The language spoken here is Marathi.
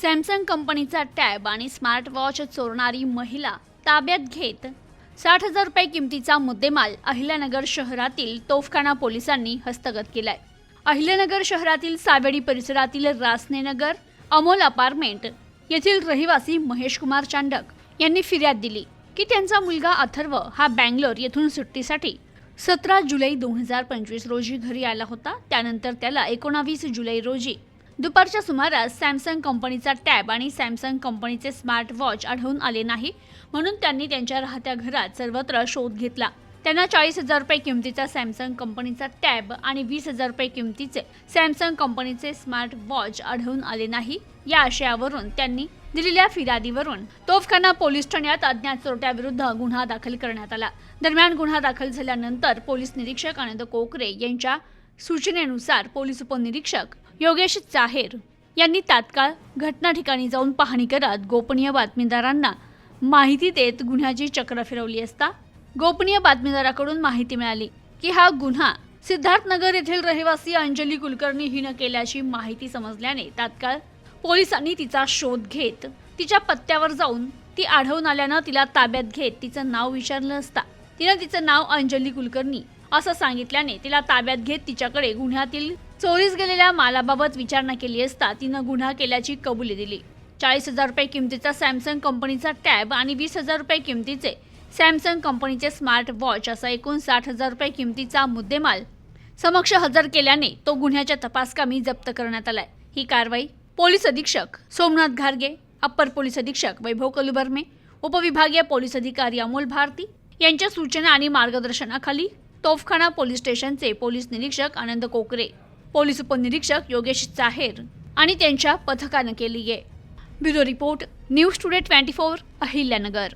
सॅमसंग कंपनीचा टॅब आणि स्मार्टवॉच चोरणारी महिला ताब्यात घेत साठ हजार रुपये किमतीचा मुद्देमाल अहिल्यानगर शहरातील तोफखाना पोलिसांनी हस्तगत केलाय. अहिल्यानगर शहरातील सावेडी परिसरातील रासनेनगर अमोल अपार्टमेंट येथील रहिवासी महेश कुमार चांडक यांनी फिर्याद दिली की त्यांचा मुलगा अथर्व हा बँगलोर येथून सुट्टीसाठी सतरा जुलै दोन हजार पंचवीस रोजी घरी आला होता. त्यानंतर त्याला एकोणावीस जुलै रोजी दुपारच्या सुमारास सॅमसंग कंपनीचा टॅब आणि सॅमसंग कंपनीचे स्मार्ट वॉच आढळून आले नाही म्हणून त्यांनी त्यांच्या राहत्या घरात सर्वत्र शोध घेतला. त्यांना चाळीस हजार रुपये किमतीचा सॅमसंग कंपनीचा टॅब आणि वीस हजार रुपये किमतीचे सॅमसंग कंपनीचे स्मार्ट वॉच आढळून आले नाही या आशयावरून त्यांनी दिलेल्या फिर्यादीवरून तोफखाना पोलीस ठाण्यात अज्ञात चोरट्याविरुद्ध गुन्हा दाखल करण्यात आला. दरम्यान गुन्हा दाखल झाल्यानंतर पोलीस निरीक्षक आनंद कोकरे यांच्या सूचनेनुसार पोलीस उपनिरीक्षक योगेश चाहेर यांनी तात्काळ घटना ठिकाणी जाऊन पाहणी करत गोपनीय बातमीदारांना माहिती देत गुन्ह्याची चक्र फिरवली असता गोपनीय बातमीदाराकडून माहिती मिळाली की हा गुन्हा सिद्धार्थनगर येथील रहिवासी अंजली कुलकर्णी हिनं केल्याची माहिती समजल्याने तात्काळ पोलिसांनी तिचा शोध घेत तिच्या पत्त्यावर जाऊन ती आढळून आल्यानं तिला ताब्यात घेत तिचं नाव विचारलं असता. तिनं तिचं नाव अंजली कुलकर्णी असं सांगितल्याने तिला ताब्यात घेत तिच्याकडे गुन्ह्यातील चोरीस गेलेल्या मालाबाबत विचारणा केली असता तिनं गुन्हा केल्याची कबुली दिली. चाळीस हजार रुपये किमतीचा सॅमसंग कंपनीचा टॅब आणि वीस हजार रुपये किमतीचे सॅमसंग कंपनीचे स्मार्ट वॉच असा एकूण साठ हजार रुपये किमतीचा मुद्देमाल समक्ष हजर केल्याने तो गुन्ह्याच्या तपासकामी जप्त करण्यात आलाय. ही कारवाई पोलीस अधीक्षक सोमनाथ घारगे अप्पर पोलीस अधीक्षक वैभव कलुबर्मे उपविभागीय पोलीस अधिकारी अमोल भारती यांच्या सूचना आणि मार्गदर्शनाखाली तोफखाना पोलीस स्टेशनचे पोलीस निरीक्षक आनंद कोकरे पोलीस उपनिरीक्षक योगेश चाहेर आणि त्यांच्या पथकानं केली आहे bureau report news today twenty four Ahilyanagar.